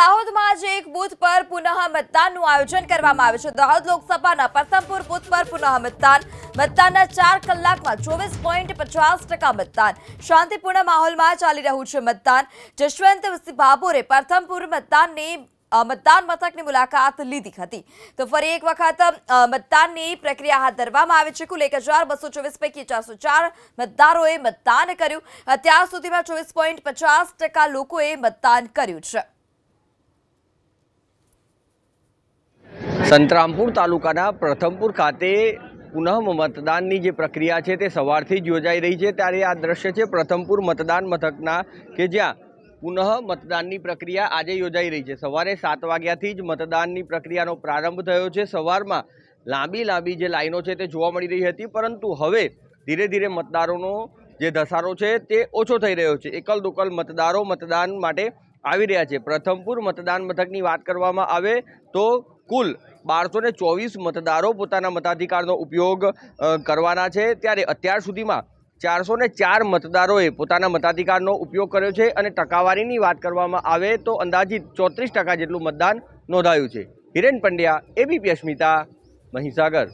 દાહોદમાં આજે એક બૂથ પર પુનઃ મતદાનનું આયોજન કરવામાં આવ્યું છે. દાહોદ લોકસભાના પ્રથમપુર બૂથ પર પુનઃ મતદાન. મતદાનના ચાર કલાકમાં ચોવીસ પોઈન્ટ પચાસ ટકા મતદાન. શાંતિપૂર્ણ માહોલમાં ચાલી રહ્યું છે મતદાન. જશવંત બાબુરે પ્રથમપુર મતદાનની મતદાન મથકની મુલાકાત લીધી હતી. તો ફરી એક વખત મતદાનની પ્રક્રિયા હાથ ધરવામાં આવી છે. કુલ એક હજાર બસો ચોવીસ પૈકી ચારસો ચાર મતદારોએ મતદાન કર્યું. અત્યાર સુધીમાં ચોવીસ પોઈન્ટ પચાસ ટકા લોકોએ મતદાન કર્યું છે. સંતરામપુર તાલુકાના પ્રથમપુર ખાતે પુનઃ મતદાનની જે પ્રક્રિયા છે તે સવારથી જ યોજાઈ રહી છે. ત્યારે આ દ્રશ્ય છે પ્રથમપુર મતદાન મથકના કે જ્યાં પુનઃ મતદાનની પ્રક્રિયા આજે યોજાઈ રહી છે. સવારે સાત વાગ્યાથી જ મતદાનની પ્રક્રિયાનો પ્રારંભ થયો છે. સવારમાં લાંબી લાંબી જે લાઈનો છે તે જોવા મળી રહી હતી, પરંતુ હવે ધીરે ધીરે મતદારોનો જે ધસારો છે તે ઓછો થઈ રહ્યો છે. એકલ દોકલ મતદારો મતદાન માટે આવી રહ્યા છે. પ્રથમપુર મતદાન મથકની વાત કરવામાં આવે તો કુલ બારસો ચોવીસ મતદારો પોતાના મતાધિકારનો ઉપયોગ કરવાના છે. ત્યારે અત્યાર સુધીમાં ચારસો ચાર મતદારોએ પોતાના મતાધિકારનો ઉપયોગ કર્યો છે અને ટકાવારીની વાત કરવામાં આવે તો અંદાજિત ચોત્રીસ ટકા જેટલું મતદાન નોંધાયું છે. હિરેન પંડ્યા, એબીપી અસ્મિતા, મહીસાગર.